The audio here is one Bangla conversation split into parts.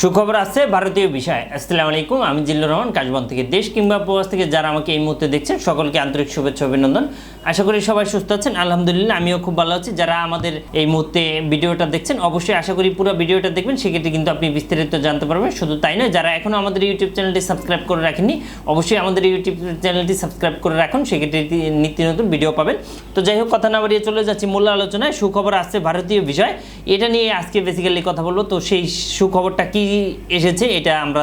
সুখবর আছে, ভারতীয় বিষয়। আসসালামু আলাইকুম, আমি জিল্লুর রহমান, কাশবন থেকে দেশ কিংবা প্রবাস থেকে যারা আমাকে এই মুহূর্তে দেখছেন, সকলকে আন্তরিক শুভেচ্ছা, অভিনন্দন। আশা করি সবাই সুস্থ আছেন। আলহামদুলিল্লাহ, আমিও খুব ভালো আছি। যারা আমাদের এই মুহূর্তে ভিডিওটা দেখছেন, অবশ্যই আশা করি পুরো ভিডিওটা দেখবেন। সেক্ষেত্রে কিন্তু আপনি বিস্তারিত জানতে পারবেন। শুধু তাই নয়, যারা এখনও আমাদের ইউটিউব চ্যানেলটি সাবস্ক্রাইব করে রাখেননি, অবশ্যই আমাদের ইউটিউব চ্যানেলটি সাবস্ক্রাইব করে রাখুন। সেক্ষেত্রে নিত্য নতুন ভিডিও পাবেন। তো যাই হোক, কথা না বাড়িয়ে চলে যাচ্ছি মূল আলোচনায়। সুখবর আসছে ভারতীয় বিষয়। এটা নিয়ে আজকে বেসিক্যালি কথা বলব। তো সেই সুখবরটা কি এসেছে, এটা আমরা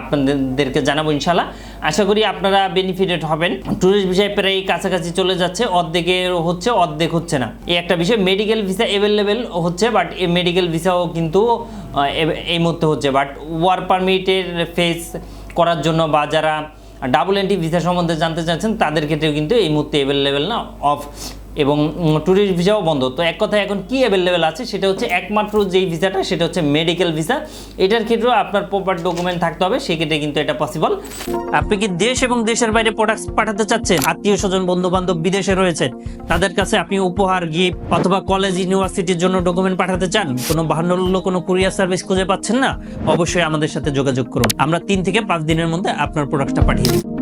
আপনাদেরকে জানাব ইনশাল্লাহ আশা করি আপনারা বেনিফিটেড হবেন। ট্যুরিস্ট বিষয় প্রায় কাছাকাছি চলে যাচ্ছে, অর্ধেকের হচ্ছে, অর্ধেক হচ্ছে না। এই একটা বিষয় মেডিকেল ভিসা অ্যাভেলেবেল হচ্ছে বাট এই মেডিকেল ভিসাও কিন্তু এই মুহূর্তে হচ্ছে। বাট ওয়ার্ক পারমিটের ফেস করার জন্য বা যারা ডাবল এন্ট্রি ভিসা সম্বন্ধে জানতে চাচ্ছেন, তাদের ক্ষেত্রেও কিন্তু এই মুহূর্তে অ্যাভেলেবেল না অফ এবং ট্যুরিস্ট ভিসাও বন্ধ। তো এক কথায় এখন কি অ্যাভেলেবেল আছে সেটা হচ্ছে একমাত্র যেই ভিসাটা সেটা হচ্ছে মেডিকেল ভিসা এটার ক্ষেত্রেও আপনার প্রপার ডকুমেন্ট থাকতে হবে, সেক্ষেত্রে কিন্তু এটা পসিবল আপনি কি দেশ এবং দেশের বাইরে প্রোডাক্টস পাঠাতে চাচ্ছেন? আত্মীয় স্বজন বন্ধু বান্ধব বিদেশে রয়েছে। তাদের কাছে আপনি উপহার গিফট অথবা কলেজ ইউনিভার্সিটির জন্য ডকুমেন্ট পাঠাতে চান? কোনো বাহান্ন কোনো কুরিয়ার সার্ভিস খুঁজে পাচ্ছেন না? অবশ্যই আমাদের সাথে যোগাযোগ করুন। আমরা তিন থেকে পাঁচ দিনের মধ্যে আপনার প্রোডাক্টটা পাঠিয়ে দিই।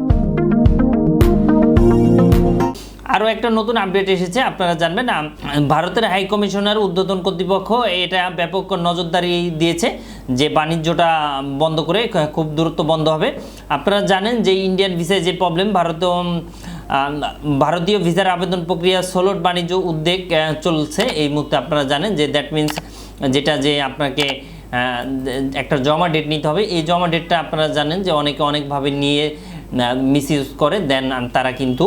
আরও একটা নতুন আপডেট এসেছে আপনারা জানবেন। ভারতের হাই কমিশনার উদ্বোধন কর্তৃপক্ষ এটা ব্যাপক নজরদারি দিয়েছে যে বাণিজ্যটা বন্ধ করে খুব দূরত্ব বন্ধ হবে। আপনারা জানেন যে ইন্ডিয়ান ভিসায় যে প্রবলেম ভারত ভারতীয় ভিসার আবেদন প্রক্রিয়া সোলট বাণিজ্য উদ্যোগ আহ, চলছে। এই মুহূর্তে আপনারা জানেন যে দ্যাট মিন্স যেটা যে আপনাকে একটা জমা ডেট নিতে হবে। এই জমা ডেটটা আপনারা জানেন যে অনেকে অনেকভাবে নিয়ে মিস করে দেন তারা কিন্তু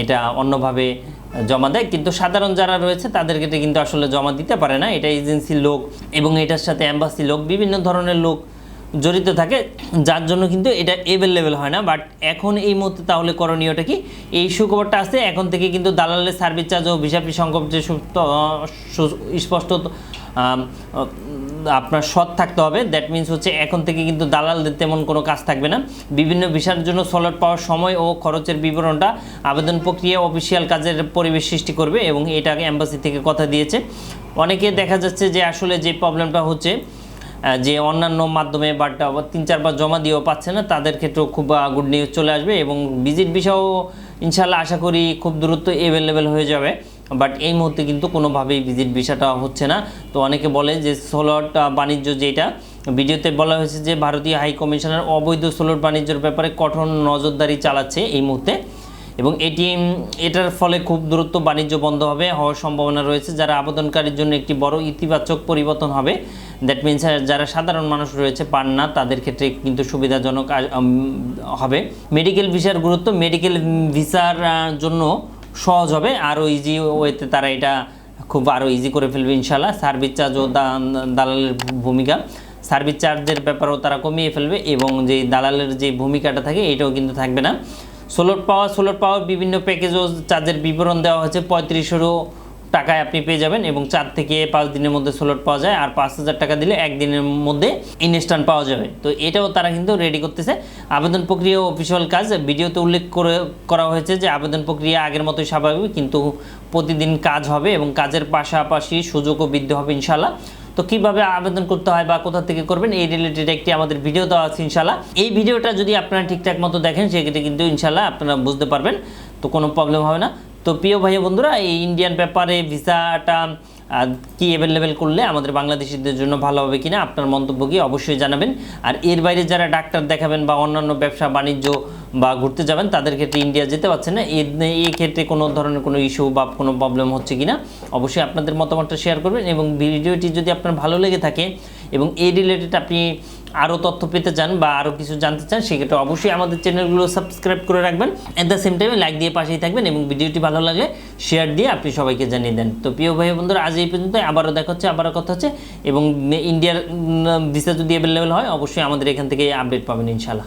এটা অন্যভাবে জমা দেয়। কিন্তু সাধারণ যারা রয়েছে তাদের ক্ষেত্রে কিন্তু আসলে জমা দিতে পারে না। এটা এজেন্সির লোক এবং এটার সাথে অ্যাম্বাসি লোক, বিভিন্ন ধরনের লোক জড়িত থাকে, যার জন্য কিন্তু এটা অ্যাভেলেবেল হয় না। বাট এখন এই মুহূর্তে তাহলে করণীয়টা কি? এই সুখবরটা আছে, এখন থেকে কিন্তু দালালের সার্ভিস চার্জ ও ভিসাপি সংকট যে স্পষ্ট আপনার সৎ থাকতে হবে। দ্যাট মিন্স হচ্ছে এখন থেকে কিন্তু দালালদের তেমন কোনো কাজ থাকবে না। বিভিন্ন ভিসার জন্য সলট পাওয়ার সময় ও খরচের বিবরণটা আবেদন প্রক্রিয়া অফিসিয়াল কাজের পরিবেশ সৃষ্টি করবে এবং এটা অ্যাম্বাসি থেকে কথা দিয়েছে। অনেকে দেখা যাচ্ছে যে আসলে যে প্রবলেমটা হচ্ছে যে অন্যান্য মাধ্যমে বাট তিন চারবার জমা দিয়েও পাচ্ছে না, তাদের ক্ষেত্রেও খুব গুড নিউজ চলে আসবে এবং ভিজিট বিষয়ও ইনশাল্লাহ আশা করি খুব দ্রুত অ্যাভেলেবেল হয়ে যাবে। বাট এই মুহূর্তে কিন্তু কোনোভাবেই ভিজিট ভিসাটা হচ্ছে না। তো অনেকে বলে যে সোলট বাণিজ্য যেটা, ভিডিওতে বলা হয়েছে যে ভারতীয় হাই কমিশনার অবৈধ সোলট বাণিজ্যের ব্যাপারে কঠোর নজরদারি চালাচ্ছে এই মুহূর্তে এবং এটি এটার ফলে খুব দ্রুত বাণিজ্য বন্ধ হবে হওয়ার সম্ভাবনা রয়েছে। যারা আবেদনকারীর জন্য একটি বড় ইতিবাচক পরিবর্তন হবে দ্যাট মিনস যারা সাধারণ মানুষ রয়েছে পান না, তাদের ক্ষেত্রে কিন্তু সুবিধাজনক হবে। মেডিকেল ভিসার গুরুত্ব মেডিকেল ভিসার জন্য সহজ হবে, আরও ইজি ওয়েতে তারা এটা খুব আরও ইজি করে ফেলবে ইনশাল্লাহ সার্ভিস চার্জ ও দালালের ভূমিকা। সার্ভিস চার্জের ব্যাপারও তারা কমিয়ে ফেলবে এবং যে দালালের যে ভূমিকাটা থাকে, এটাও কিন্তু থাকবে না। সোলোট পাওয়ার সোলোট পাওয়ার বিভিন্ন প্যাকেজ ও চার্জের বিবরণ দেওয়া হয়েছে। পঁয়ত্রিশশোরও টাকায় আপনি পেয়ে যাবেন এবং চার থেকে পাঁচ দিনের মধ্যে সোলট পাওয়া যায়। আর পাঁচ হাজার টাকা দিলে একদিনের মধ্যে ইনস্ট্যান্ট পাওয়া যাবে। তো এটাও তারা কিন্তু রেডি করতেছে। আবেদন প্রক্রিয়া অফিসিয়াল কাজ। ভিডিওতে উল্লেখ করে, করা হয়েছে যে আবেদন প্রক্রিয়া আগের মতোই স্বাভাবিক, কিন্তু প্রতিদিন কাজ হবে এবং কাজের পাশাপাশি সুযোগও বৃদ্ধি হবে ইনশাল্লাহ তো কীভাবে আবেদন করতে হয় বা কোথা থেকে করবেন, এই রিলেটেড একটি আমাদের ভিডিও দেওয়া আছে ইনশাল্লাহ এই ভিডিওটা যদি আপনারা ঠিকঠাক মতো দেখেন, সেক্ষেত্রে কিন্তু ইনশাল্লাহ আপনারা বুঝতে পারবেন। তো কোনো প্রবলেম হবে না। তো প্রিয় ভাই বন্ধুরা, এই ইন্ডিয়ান ব্যাপারে ভিসাটা কি অ্যাভেলেবেল করলে আমাদের বাংলাদেশিদের জন্য ভালো হবে কিনা আপনার মন্তব্য কি অবশ্যই জানাবেন। আর এর বাইরে যারা ডাক্তার দেখাবেন বা অন্যান্য ব্যবসা, বাণিজ্য বা ঘুরতে যাবেন, তাদের ক্ষেত্রে ইন্ডিয়া যেতে পারছেন না। এই ক্ষেত্রে কোনো ধরনের কোনো ইস্যু বা কোনো প্রবলেম হচ্ছে কিনা অবশ্যই আপনাদের মতামতটা শেয়ার করবেন এবং ভিডিওটি যদি আপনার ভালো লেগে থাকে এবং এই রিলেটেড আপনি আরও তথ্য পেতে চান বা আরও কিছু জানতে চান, সেক্ষেত্রে অবশ্যই আমাদের চ্যানেলগুলো সাবস্ক্রাইব করে রাখবেন। অ্যাট দ্য সেম টাইমে লাইক দিয়ে পাশেই থাকবেন এবং ভিডিওটি ভালো লাগলে শেয়ার দিয়ে আপনি সবাইকে জানিয়ে দেন। তো প্রিয় ভাই বন্ধুরা আজ এই পর্যন্ত, আবারও দেখা হচ্ছে, আবারও কথা হচ্ছে এবং ইন্ডিয়ার ভিসা যদি অ্যাভেলেবেল হয়, অবশ্যই আমাদের এখান থেকে আপডেট পাবেন ইনশাল্লাহ